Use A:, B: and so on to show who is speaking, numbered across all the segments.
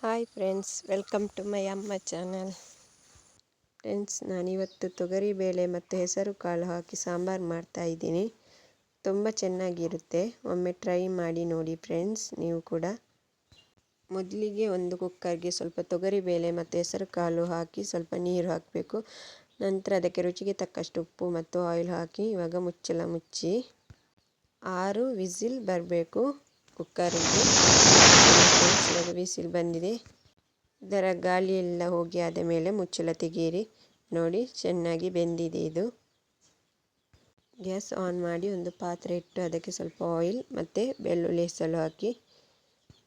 A: Hi friends, welcome to my ಅಮ್ಮ channel. Friends, ನಾನಿವತ್ತು ತೊಗರಿಬೇಳೆ ಮತ್ತು ಹೆಸರು ಕಾಳು ಹಾಕಿ ಸಾಂಬಾರು ಮಾಡ್ತಾ ಇದ್ದೀನಿ. ತುಂಬ ಚೆನ್ನಾಗಿರುತ್ತೆ. ಒಮ್ಮೆ ಟ್ರೈ ಮಾಡಿ ನೋಡಿ ಫ್ರೆಂಡ್ಸ್, ನೀವು ಕೂಡ. ಮೊದಲಿಗೆ ಒಂದು ಕುಕ್ಕರ್ಗೆ ಸ್ವಲ್ಪ ತೊಗರಿಬೇಳೆ ಮತ್ತು ಹೆಸರು ಕಾಳು ಹಾಕಿ ಸ್ವಲ್ಪ ನೀರು ಹಾಕಬೇಕು. ನಂತರ ಅದಕ್ಕೆ ರುಚಿಗೆ ತಕ್ಕಷ್ಟು ಉಪ್ಪು ಮತ್ತು ಆಯಿಲ್ ಹಾಕಿ ಇವಾಗ ಮುಚ್ಚಳ ಮುಚ್ಚಿ. ಆರು ವಿಸಿಲ್ ಬರಬೇಕು. ಕುಕ್ಕರಿಗೆ ವಿಸಿಲ್ ಬಂದಿದೆ. ಇದರ ಗಾಳಿ ಎಲ್ಲ ಹೋಗಿ ಆದ ಮೇಲೆ ಮುಚ್ಚಳ ತೆಗೀರಿ ನೋಡಿ, ಚೆನ್ನಾಗಿ ಬೆಂದಿದೆ ಇದು. ಗ್ಯಾಸ್ ಆನ್ ಮಾಡಿ ಒಂದು ಪಾತ್ರೆ ಇಟ್ಟು ಅದಕ್ಕೆ ಸ್ವಲ್ಪ ಆಯಿಲ್ ಮತ್ತು ಬೆಳ್ಳುಳ್ಳಿ ಹೆಸಲು ಹಾಕಿ,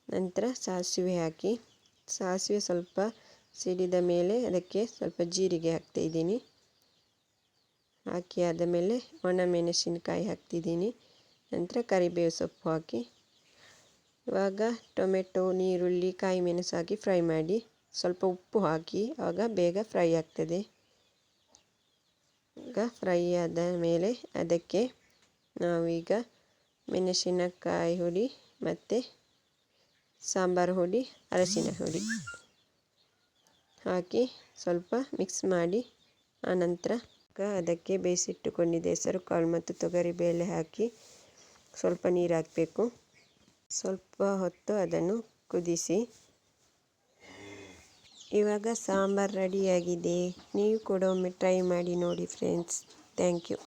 A: ನಂತರ ಸಾಸಿವೆ ಹಾಕಿ. ಸಾಸಿವೆ ಸ್ವಲ್ಪ ಸಿಡಿದ ಮೇಲೆ ಅದಕ್ಕೆ ಸ್ವಲ್ಪ ಜೀರಿಗೆ ಹಾಕ್ತಾಯಿದ್ದೀನಿ ಹಾಕಿ ಆದ ಮೇಲೆ ಒಣಮೆಣಸಿನಕಾಯಿ ಹಾಕ್ತಿದ್ದೀನಿ. ನಂತರ ಕರಿಬೇವು ಸೊಪ್ಪು ಹಾಕಿ. ಇವಾಗ ಟೊಮೆಟೊ, ನೀರುಳ್ಳಿ ಕಾಯಿ ಮೆಣಸು ಹಾಕಿ ಫ್ರೈ ಮಾಡಿ ಸ್ವಲ್ಪ ಉಪ್ಪು ಹಾಕಿ ಆಗ ಬೇಗ ಫ್ರೈ ಆಗ್ತದೆ. ಈಗ ಫ್ರೈ ಆದ ಮೇಲೆ ಅದಕ್ಕೆ ನಾವೀಗ ಮೆಣಸಿನಕಾಯಿ ಹುಡಿ ಮತ್ತು ಸಾಂಬಾರು ಹುಡಿ ಅರಸಿನ ಹುಡಿ ಹಾಕಿ ಸ್ವಲ್ಪ ಮಿಕ್ಸ್ ಮಾಡಿ ಆನಂತರ ಅದಕ್ಕೆ ಬೇಯಿಸಿಟ್ಟುಕೊಂಡಿದ್ದ ಹೆಸರು, ಕಾಳು ಮತ್ತು ತೊಗರಿ ಬೇಳೆ ಹಾಕಿ ಸ್ವಲ್ಪ ನೀರು ಹಾಕಬೇಕು. ಸ್ವಲ್ಪ ಹೊತ್ತು ಅದನ್ನು ಕುದಿಸಿ. ಇವಾಗ ಸಾಂಬಾರು ರೆಡಿಯಾಗಿದೆ. ನೀವು ಕೂಡ ಒಮ್ಮೆ ಟ್ರೈ ಮಾಡಿ ನೋಡಿ ಫ್ರೆಂಡ್ಸ್. Thank you.